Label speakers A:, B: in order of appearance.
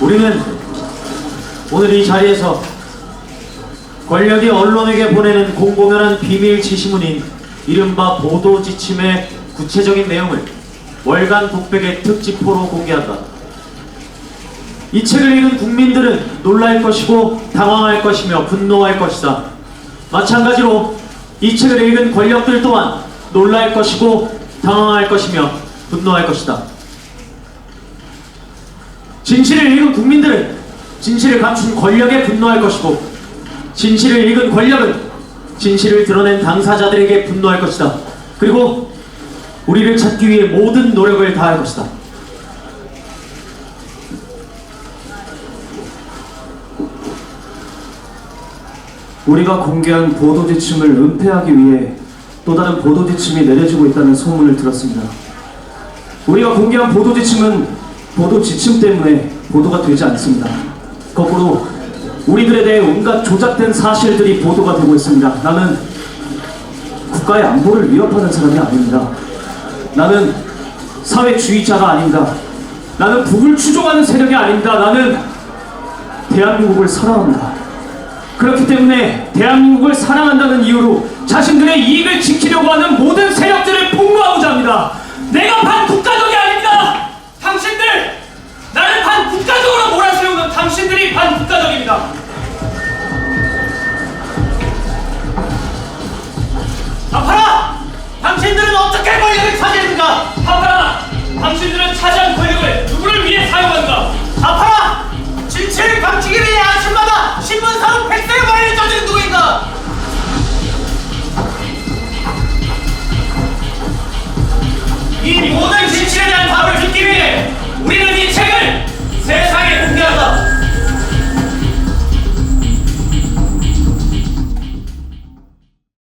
A: 우리는 오늘 이 자리에서 권력이 언론에게 보내는 공공연한 비밀 지시문인 이른바 보도 지침의 구체적인 내용을 월간 독백의 특집호로 공개한다. 이 책을 읽은 국민들은 놀랄 것이고 당황할 것이며 분노할 것이다. 마찬가지로 이 책을 읽은 권력들 또한 놀랄 것이고 당황할 것이며 분노할 것이다. 진실을 읽은 국민들은 진실을 감춘 권력에 분노할 것이고 진실을 읽은 권력은 진실을 드러낸 당사자들에게 분노할 것이다. 그리고 우리를 찾기 위해 모든 노력을 다할 것이다.
B: 우리가 공개한 보도 지침을 은폐하기 위해 또 다른 보도 지침이 내려지고 있다는 소문을 들었습니다. 우리가 공개한 보도 지침은 보도 지침 때문에 보도가 되지 않습니다. 거꾸로 우리들에 대해 온갖 조작된 사실들이 보도가 되고 있습니다. 나는 국가의 안보를 위협하는 사람이 아닙니다. 나는 사회주의자가 아닙니다. 나는 북을 추종하는 세력이 아닙니다. 나는 대한민국을 사랑합니다. 그렇기 때문에 대한민국을 사랑한다는 이유로 자신들의 이익을 지키려고 하는 모든 세력들을 폭로하고자